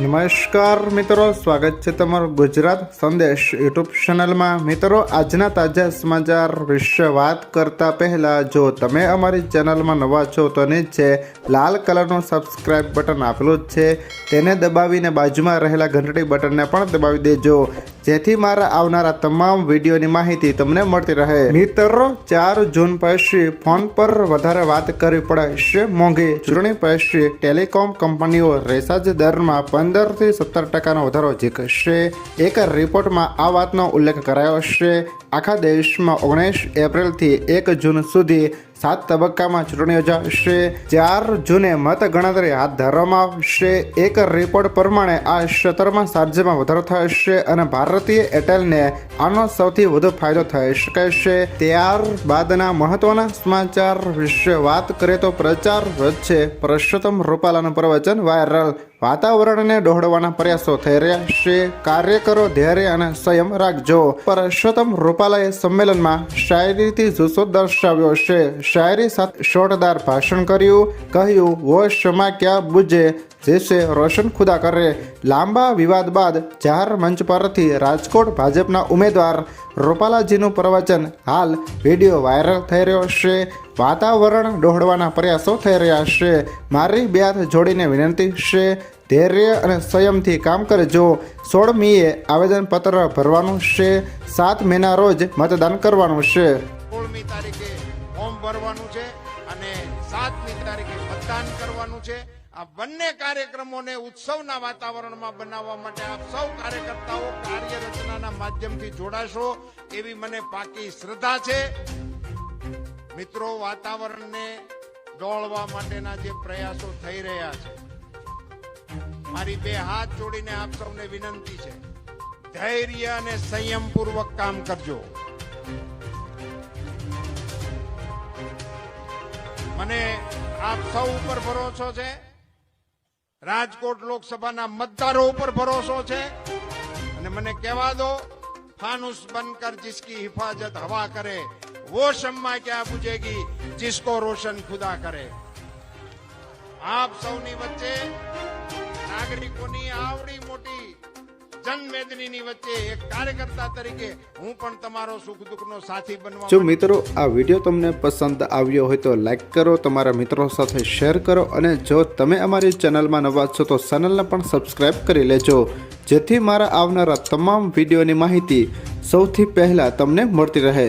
નમસ્કાર મિત્રો, સ્વાગત છે તમારું ગુજરાત સંદેશ યુટ્યુબ ચેનલમાં. મિત્રો, આજના તાજા સમાચાર વિશે વાત કરતા પહેલા, જો તમે અમારી ચેનલમાં નવા છો, તો નીચે લાલ કલરનું સબસ્ક્રાઇબ બટન આપેલું જ છે. તેને દબાવીને બાજુમાં રહેલા ઘંટડી બટનને પણ દબાવી દેજો. જેથી મારા આવનારા તમામ વિડીયોની માહિતી તમને મળતી રહે. મિત્રો, ચાર જૂન પછી ફોન પર વધારે વાત કરવી પડે છે મોંઘી ચૂંટણી પછી ટેલિકોમ કંપનીઓ રેસાજ દરમાં પંદરથી સત્તર ટકાનો વધારો ઝીકશે એક રિપોર્ટમાં આ વાતનો ઉલ્લેખ કરાયો છે. આખા દેશમાં ઓગણીસ એપ્રિલથી એક જૂન સુધી સાત તબક્કામાં ચૂંટણી યોજાશે. ચાર જૂને મતગણતરી હાથ ધરવામાં આવશે. એક રિપોર્ટ પ્રમાણે આ ક્ષેત્રમાં સાર્જમાં વધારો થશે અને ભારતીય એરટેલને આનો સૌથી વધુ ફાયદો થઈ શકે છે. ત્યારબાદના મહત્વના સમાચાર વિશે વાત કરીએ તો પ્રચાર વચ્ચે પુરુષોત્તમ રૂપાલાનું પ્રવચન વાયરલ. વાતાવરણને દોહડવાના પ્રયાસો થઈ રહ્યા છે. કાર્યકરો ધૈર્ય અને સંયમ રાખજો. પરસોત્તમ રૂપાલાએ સંમેલનમાં શાયરીથી જુસ્સો દર્શાવ્યો છે. શાયરી સાથે શોટદાર ભાષણ કર્યું, કહ્યું વો ક્ષમા ક્યાં બુજે? જેસે રોશન ખુદા કરે. લાંબા વિવાદ બાદ જાહેર મંચ પરથી રાજકોટ ભાજપના ઉમેદવાર રૂપાલાજીનું પ્રવચન. હાલ વીડિયો વાયરલ થઈ રહ્યો છે. વાતાવરણ ડોહળવાના પ્રયાસો થઈ રહ્યા છે. મારી બે હાથ જોડીને વિનંતી છે. ધૈર્ય અને સંયમથી કામ કરજો. સોળમીએ આવેદનપત્ર ભરવાનું છે. સાત મેના રોજ મતદાન કરવાનું છે. સોળમી તારીખે ફોર્મ ભરવાનું છે અને સાતમી તારીખે મતદાન કરવાનું છે. આ બંને કાર્યક્રમોને ઉત્સવના વાતાવરણમાં બનાવવા માટે આપ સૌ કાર્યકર્તાઓ કાર્યરચનાના માધ્યમથી જોડાશો એવી મને પાકી શ્રદ્ધા છે. મિત્રો, વાતાવરણને ડોળવા માટેના જે પ્રયાસો થઈ રહ્યા છે, મારી બે હાથ જોડીને આપ સૌને વિનંતી છે. ધૈર્ય અને સંયમપૂર્વક કામ કરજો. મને આપ સૌ ઉપર ભરોસો છે. રાજકોટ લોકસભાના મતદારો ઉપર ભરોસો છે. અને મને કહેવા દો, ફાનુસ બનકર જિસકી હિફાજત હવા કરે. વો શમ્મા ક્યાં બુજેગી, જિસકો રોશન ખુદા કરે. આપ સૌની વચ્ચે નાગરિકોની આવડી મોટી જનમેદનીની વચ્ચે એક કાર્યકર્તા તરીકે હું પણ તમારો સુખ દુઃખનો સાથી બનવા જો મિત્રો આ વીડિયો તમને પસંદ આવ્યો હોય તો લાઈક કરો તમારા મિત્રો સાથે શેર કરો અને જો તમે અમારી ચેનલમાં નવા છો તો ચેનલને પણ સબસ્ક્રાઈબ કરી લેજો. જેથી મારા આવનારા તમામ વિડીયોની માહિતી સૌથી પહેલાં તમને મળતી રહે.